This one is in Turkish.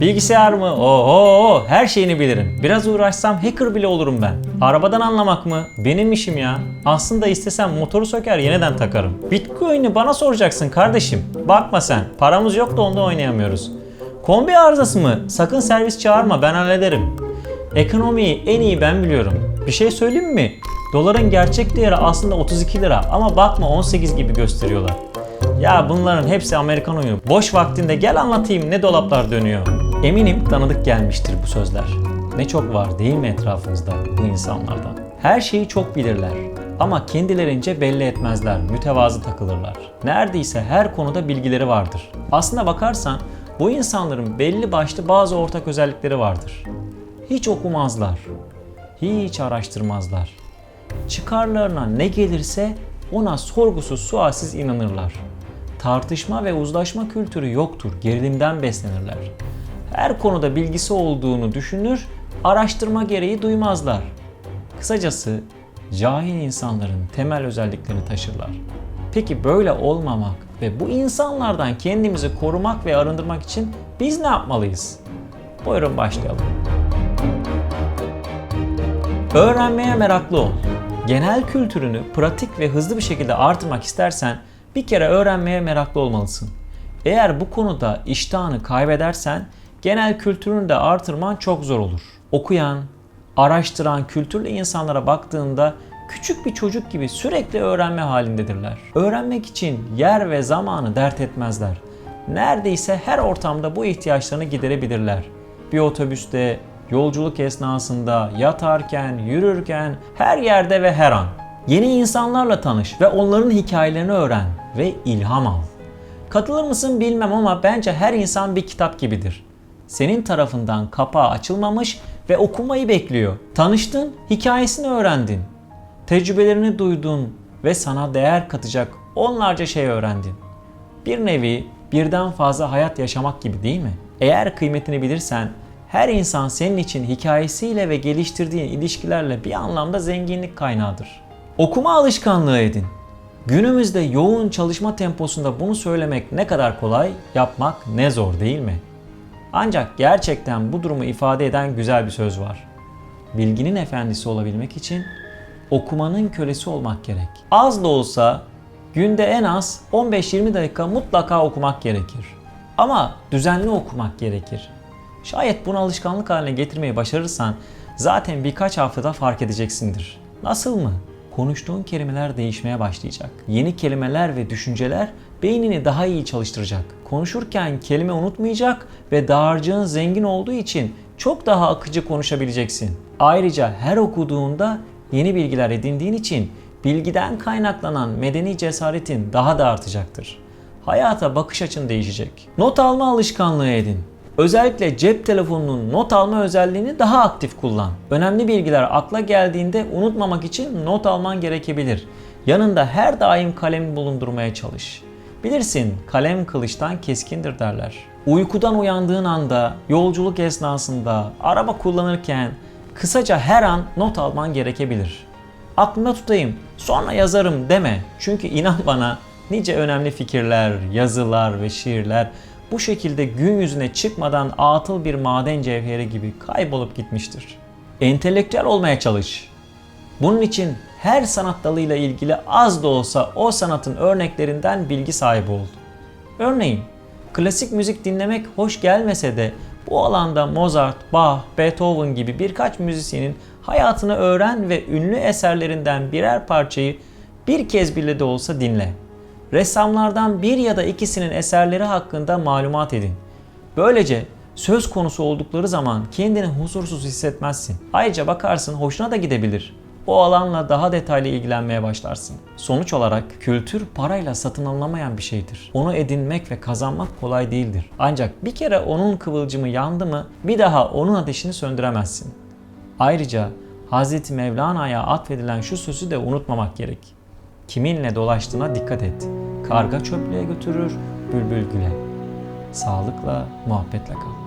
Bilgisayar mı? Oho her şeyini bilirim. Biraz uğraşsam hacker bile olurum ben. Arabadan anlamak mı? Benim işim ya. Aslında istesem motoru söker yeniden takarım. Bitcoin'i bana soracaksın kardeşim. Bakma sen. Paramız yok da onda oynayamıyoruz. Kombi arızası mı? Sakın servis çağırma ben hallederim. Ekonomiyi en iyi ben biliyorum. Bir şey söyleyeyim mi? Doların gerçek değeri aslında 32 lira ama bakma 18 gibi gösteriyorlar. Ya bunların hepsi Amerikan oyunu. Boş vaktinde gel anlatayım ne dolaplar dönüyor. Eminim tanıdık gelmiştir bu sözler. Ne çok var değil mi etrafımızda bu insanlardan? Her şeyi çok bilirler ama kendilerince belli etmezler, mütevazı takılırlar. Neredeyse her konuda bilgileri vardır. Aslına bakarsan bu insanların belli başlı bazı ortak özellikleri vardır. Hiç okumazlar, hiç araştırmazlar. Çıkarlarına ne gelirse ona sorgusuz sualsiz inanırlar. Tartışma ve uzlaşma kültürü yoktur, gerilimden beslenirler. Her konuda bilgisi olduğunu düşünür, araştırma gereği duymazlar. Kısacası cahil insanların temel özelliklerini taşırlar. Peki böyle olmamak ve bu insanlardan kendimizi korumak ve arındırmak için biz ne yapmalıyız? Buyurun başlayalım. Öğrenmeye meraklı ol. Genel kültürünü pratik ve hızlı bir şekilde artırmak istersen bir kere öğrenmeye meraklı olmalısın. Eğer bu konuda iştahını kaybedersen genel kültürünü de artırman çok zor olur. Okuyan, araştıran kültürlü insanlara baktığında küçük bir çocuk gibi sürekli öğrenme halindedirler. Öğrenmek için yer ve zamanı dert etmezler. Neredeyse her ortamda bu ihtiyaçlarını giderebilirler. Bir otobüste, yolculuk esnasında, yatarken, yürürken, her yerde ve her an. Yeni insanlarla tanış ve onların hikayelerini öğren ve ilham al. Katılır mısın bilmem ama bence her insan bir kitap gibidir. Senin tarafından kapağı açılmamış ve okumayı bekliyor. Tanıştın, hikayesini öğrendin. Tecrübelerini duydun ve sana değer katacak onlarca şey öğrendin. Bir nevi birden fazla hayat yaşamak gibi değil mi? Eğer kıymetini bilirsen her insan senin için hikayesiyle ve geliştirdiğin ilişkilerle bir anlamda zenginlik kaynağıdır. Okuma alışkanlığı edin. Günümüzde yoğun çalışma temposunda bunu söylemek ne kadar kolay, yapmak ne zor değil mi? Ancak gerçekten bu durumu ifade eden güzel bir söz var. Bilginin efendisi olabilmek için okumanın kölesi olmak gerek. Az da olsa günde en az 15-20 dakika mutlaka okumak gerekir. Ama düzenli okumak gerekir. Şayet bunu alışkanlık haline getirmeyi başarırsan zaten birkaç haftada fark edeceksindir. Nasıl mı? Konuştuğun kelimeler değişmeye başlayacak. Yeni kelimeler ve düşünceler beynini daha iyi çalıştıracak. Konuşurken kelime unutmayacak ve dağarcığın zengin olduğu için çok daha akıcı konuşabileceksin. Ayrıca her okuduğunda yeni bilgiler edindiğin için bilgiden kaynaklanan medeni cesaretin daha da artacaktır. Hayata bakış açın değişecek. Not alma alışkanlığı edin. Özellikle cep telefonunun not alma özelliğini daha aktif kullan. Önemli bilgiler akla geldiğinde unutmamak için not alman gerekebilir. Yanında her daim kalem bulundurmaya çalış. Bilirsin kalem kılıçtan keskindir derler. Uykudan uyandığın anda, yolculuk esnasında, araba kullanırken kısaca her an not alman gerekebilir. Aklımda tutayım, sonra yazarım deme. Çünkü inan bana nice önemli fikirler, yazılar ve şiirler bu şekilde gün yüzüne çıkmadan atıl bir maden cevheri gibi kaybolup gitmiştir. Entelektüel olmaya çalış. Bunun için her sanat dalıyla ilgili az da olsa o sanatın örneklerinden bilgi sahibi ol. Örneğin klasik müzik dinlemek hoş gelmese de bu alanda Mozart, Bach, Beethoven gibi birkaç müzisyenin hayatını öğren ve ünlü eserlerinden birer parçayı bir kez bile de olsa dinle. Ressamlardan bir ya da ikisinin eserleri hakkında malumat edin. Böylece söz konusu oldukları zaman kendini huzursuz hissetmezsin. Ayrıca bakarsın hoşuna da gidebilir. O alanla daha detaylı ilgilenmeye başlarsın. Sonuç olarak kültür parayla satın alınamayan bir şeydir. Onu edinmek ve kazanmak kolay değildir. Ancak bir kere onun kıvılcımı yandı mı bir daha onun ateşini söndüremezsin. Ayrıca Hz. Mevlana'ya atfedilen şu sözü de unutmamak gerek. Kiminle dolaştığına dikkat et. Karga çöplüğe götürür, bülbül güle. Sağlıkla, muhabbetle kal.